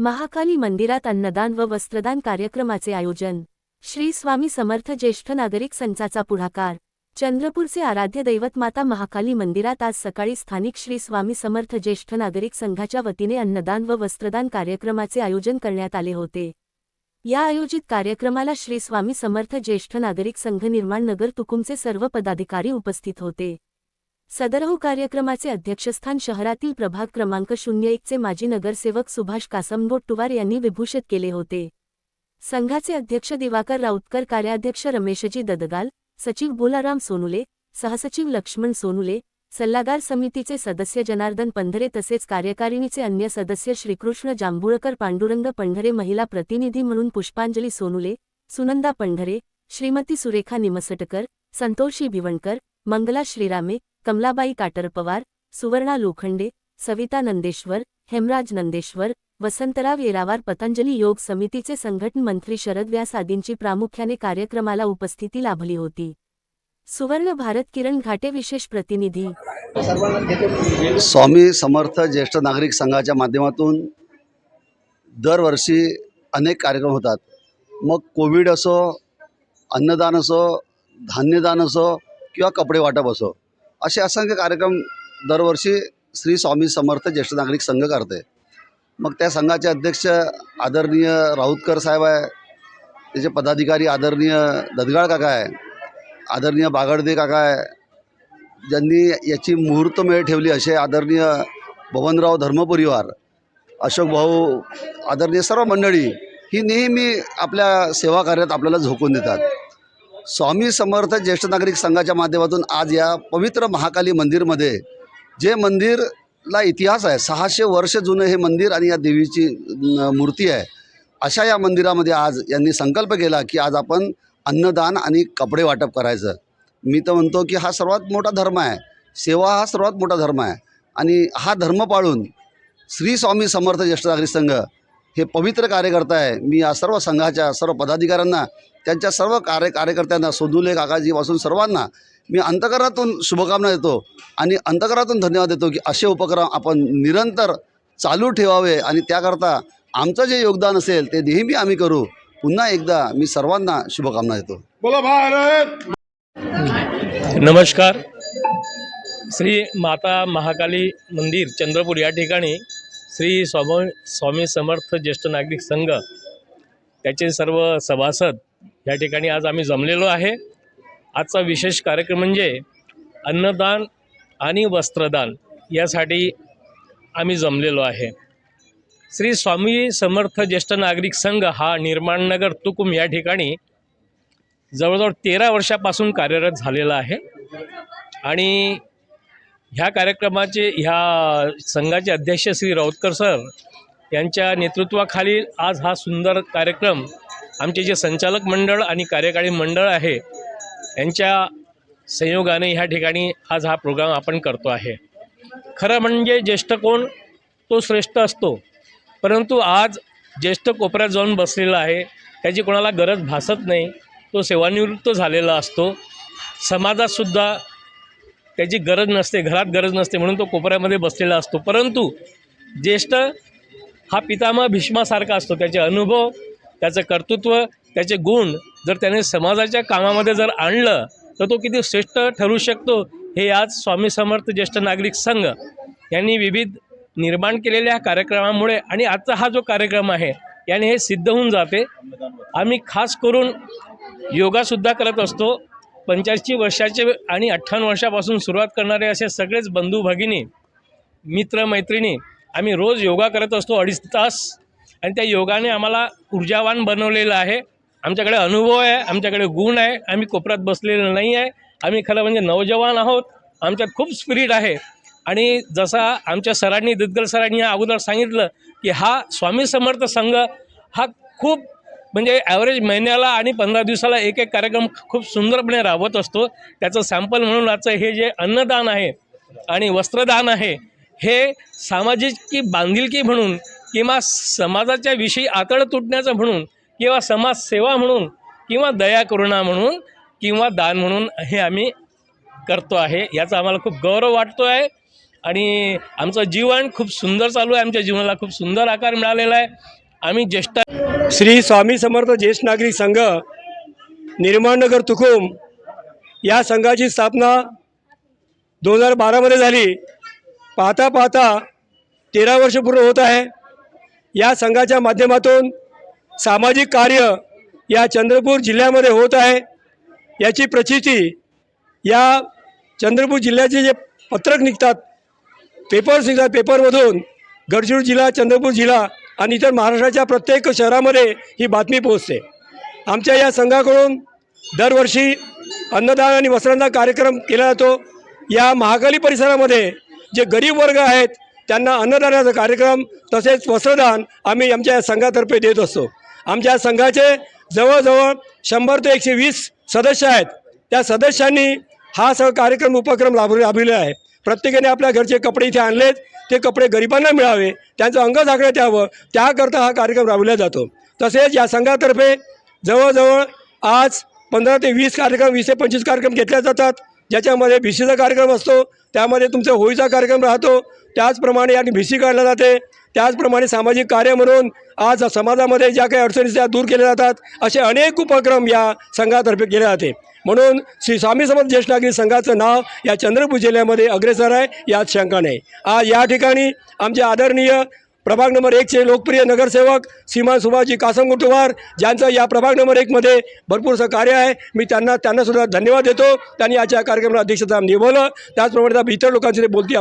महाकाली मंदिरात अन्नदान व वस्त्रदान कार्यक्रमाचे आयोजन. श्री स्वामी समर्थ ज्येष्ठ नागरिक संचाचा पुढाकार. चंद्रपूरचे आराध्य दैवत माता महाकाली मंदिरात आज सकाळी स्थानिक श्री स्वामी समर्थ ज्येष्ठ नागरिक संघाच्या वतीने अन्नदान व वस्त्रदान कार्यक्रमाचे आयोजन करण्यात आले होते. या आयोजित कार्यक्रमाला श्री स्वामी समर्थ ज्येष्ठ नागरिक संघ निर्माण नगर तुकुमचे सर्व पदाधिकारी उपस्थित होते. सदरहू कार्यक्रमाचे अध्यक्षस्थान शहरातील प्रभाग क्रमांक शून्य एकचे माजी नगरसेवक सुभाष कासमबोट्टुवार यांनी विभूषित केले होते. संघाचे अध्यक्ष दिवाकर राऊतकर कार्याध्यक्ष रमेशजी ददगाल सचिव बोलाराम सोनुले सहसचिव लक्ष्मण सोनुले सल्लागार समितीचे सदस्य जनार्दन पंधरे तसेच कार्यकारिणीचे अन्य सदस्य श्रीकृष्ण जांभूळकर पांडुरंग पंढरे महिला प्रतिनिधी म्हणून पुष्पांजली सोनुले सुनंदा पंढरे श्रीमती सुरेखा निमसटकर संतोषी भिवणकर मंगला श्रीरामे कमलाबाई काटरपवार सुवर्णा लोखंडे सविता नंदेश्वर हेमराज नंदेश्वर वसंतराव येरावार पतंजली योग समितीचे संघटन मंत्री शरद व्यास आदींची प्रामुख्याने कार्यक्रमाला उपस्थिती लाभली होती. सुवर्ण भारत किरण घाटे विशेष प्रतिनिधी. स्वामी समर्थ ज्येष्ठ नागरिक संघाच्या माध्यमातून दरवर्षी अनेक कार्यक्रम होतात. मग कोविड असो अन्नदान असो धान्यदान असो किंवा कपडे वाटप असो असे असंख्य कार्यक्रम दरवर्षी श्री स्वामी समर्थ ज्येष्ठ नागरिक संघ करते. मग त्या संघाचे अध्यक्ष आदरणीय राऊतकर साहेब आहे त्याचे पदाधिकारी आदरणीय ददगाळ काका आहे आदरणीय बागडदे काका आहे ज्यांनी याची मुहूर्तमेळ ठेवली असे आदरणीय भवनराव धर्मपरिवार अशोक भाऊ आदरणीय सर्व मंडळी ही नेहमी आपल्या सेवा कार्यात आपल्याला झोकून देतात. स्वामी समर्थ ज्येष्ठ नागरिक संघाच्या माध्यमातून आज या पवित्र महाकाली मंदिरमध्ये जे मंदिरला इतिहास आहे सहाशे वर्ष जुनं हे मंदिर आणि या देवीची मूर्ती आहे अशा या मंदिरामध्ये आज यांनी संकल्प केला की आज आपण अन्नदान आणि कपडे वाटप करायचं. मी तर म्हणतो की हा सर्वात मोठा धर्म आहे सेवा हा सर्वात मोठा धर्म आहे आणि हा धर्म पाळून श्री स्वामी समर्थ ज्येष्ठ नागरिक संघ हे पवित्र कार्य करत आहे. मी या सर्व संघाच्या सर्व पदाधिकाऱ्यांना त्यांच्या सर्व कार्य कार्यकर्त्यांना सोदुले काकाजीपासून सर्वांना मी अंतकरातून शुभकामना देतो आणि अंतकरातून धन्यवाद देतो की असे उपक्रम आपण निरंतर चालू ठेवावे आणि त्याकरता आमचं जे योगदान असेल ते नेहमी आम्ही करू. पुन्हा एकदा मी सर्वांना शुभकामना देतो. बोलो भारत! नमस्कार. श्री माता महाकाली मंदिर चंद्रपूर या ठिकाणी श्री स्वामी स्वामी समर्थ ज्येष्ठ नागरिक संघ त्याचे सर्व सभासद या ठिकाणी आज आम्ही जमलेलो आहे. आजचा विशेष कार्यक्रम म्हणजे अन्नदान आणि वस्त्रदान यासाठी आम्ही जमलेलो आहे. श्री स्वामी समर्थ ज्येष्ठ नागरिक संघ हा निर्माणनगर तुकुम या ठिकाणी जवळजवळ तेरा वर्षापासून कार्यरत झालेला आहे. आणि ह्या कार्यक्रमाचे ह्या संघाचे अध्यक्ष श्री राऊतकर सर यांच्या नेतृत्वाखाली आज हा सुंदर कार्यक्रम आमचे जे संचालक मंडळ आणि कार्यकारी मंडळ आहे यांच्या संयोगाने ह्या ठिकाणी आज हा प्रोग्राम आपण करतो आहे. खरं म्हणजे ज्येष्ठ कोण तो श्रेष्ठ असतो. परंतु आज ज्येष्ठ कोपऱ्यात जाऊन बसलेला आहे त्याची कोणाला गरज भासत नाही तो सेवानिवृत्त झालेला असतो. समाजातसुद्धा त्याची गरज नसते घरात गरज नसते म्हणून तो कोपऱ्यामध्ये बसलेला असतो. परंतु ज्येष्ठ हा पितामह भीष्मासारखा असतो. त्याचे अनुभव त्याचं कर्तृत्व त्याचे गुण जर त्याने समाजाच्या कामामध्ये जर आणलं तर तो किती श्रेष्ठ ठरू शकतो हे आज स्वामी समर्थ ज्येष्ठ नागरिक संघ यांनी विविध निर्माण केलेल्या कार्यक्रमामुळे आणि आजचा हा जो कार्यक्रम आहे याने हे सिद्ध होऊन जाते. आम्ही खास करून योगासुद्धा करत असतो. पंच्याऐंशी वर्षाचे आणि अठ्ठावन्न वर्षापासून सुरुवात करणारे असे सगळेच बंधू भगिनी मित्र मैत्रिणी आम्ही रोज योगा करत असतो अडीच तास. आणि त्या योगाने आम्हाला ऊर्जावान बनवलेलं आहे. आमच्याकडे अनुभव आहे आमच्याकडे गुण आहे आम्ही कोपऱ्यात बसलेलं नाही आहे. आम्ही खरं म्हणजे नौजवान आहोत आमच्यात खूप स्पिरिट आहे. आणि जसा आमच्या सरांनी दिद्गल सरांनी या अगोदर सांगितलं की हा स्वामी समर्थ संघ हा खूप म्हणजे ॲव्हरेज महिन्याला आणि पंधरा दिवसाला एक एक कार्यक्रम खूप सुंदरपणे राबवत असतो. त्याचं सॅम्पल म्हणून आजचं हे जे अन्नदान आहे आणि वस्त्रदान आहे हे सामाजिक की बांधिलकी म्हणून किंवा समाजाच्या विषयी आतड तुटण्याचं म्हणून किंवा समाजसेवा म्हणून किंवा दया करुणा म्हणून किंवा दान म्हणून हे आम्ही करतो आहे. याचा आम्हाला खूप गौरव वाटतो आहे. आणि आमचं जीवन खूप सुंदर चालू आहे. आमच्या जीवनाला खूप सुंदर आकार मिळालेला आहे. आम्ही ज्येष्ठ श्री स्वामी समर्थ ज्येष्ठ नागरिक संघ निर्माणनगर तुकुम या संघाची स्थापना दोन हजार बारामध्ये झाली. पाहता पाहता तेरा वर्ष पूर्ण होत आहे. या संघाच्या माध्यमातून सामाजिक कार्य या चंद्रपूर जिल्ह्यामध्ये होत आहे. याची प्रचिती या चंद्रपूर जिल्ह्याचे जे पत्रक निघतात पेपर्स निघतात पेपरमधून गडचिरोली जिल्हा चंद्रपूर जिल्हा आणि इतर महाराष्ट्राच्या प्रत्येक शहरामध्ये ही बातमी पोहोचते. आमच्या या संघाकडून दरवर्षी अन्नदान आणि वस्त्रदान कार्यक्रम केला जातो. या महाकाली परिसरामध्ये जे गरीब वर्ग आहेत त्यांना अन्नदानाचा कार्यक्रम तसेच वस्त्रदान आम्ही आमच्या या संघातर्फे देत असतो. आमच्या संघाचे जवळजवळ शंभर ते एकशे वीस सदस्य आहेत. त्या सदस्यांनी हा सह कार्यक्रम उपक्रम लाभ राबविला आहे. प्रत्येकाने आपल्या घरचे कपडे इथे आणलेत ते कपडे गरिबांना मिळावे त्यांचं अंग झाकण्यात यावं त्याकरता हा कार्यक्रम राबवला जातो. तसेच या संघातर्फे जवळजवळ आज पंधरा ते वीस कार्यक्रम वीस ते पंचवीस कार्यक्रम घेतले जातात. ज्याच्यामध्ये भिशीचा कार्यक्रम असतो त्यामध्ये तुमचा होळीचा कार्यक्रम राहतो. त्याचप्रमाणे आणि भिशी काढल्या जाते. त्याचप्रमाणे सामाजिक कार्य म्हणून आज समाजामध्ये ज्या काही अडचणी त्या दूर केल्या जातात असे अनेक उपक्रम या संघातर्फे केले जाते. म्हणून श्री स्वामी समर्थ ज्येष्ठ नागरिक संघाचं नाव या चंद्रपूर जिल्ह्यामध्ये अग्रेसर आहे यात शंका नाही. आज या ठिकाणी आमचे आदरणीय प्रभाग नंबर एकचे लोकप्रिय नगरसेवक श्रीमान सुभाषजी कासम गुटवार ज्यांचं या प्रभाग नंबर एकमध्ये भरपूरसं कार्य आहे मी त्यांना त्यांनासुद्धा धन्यवाद देतो. त्यांनी आजच्या कार्यक्रमाला अध्यक्षता निभवलं. त्याचप्रमाणे त्या इतर लोकांशी ते बोलती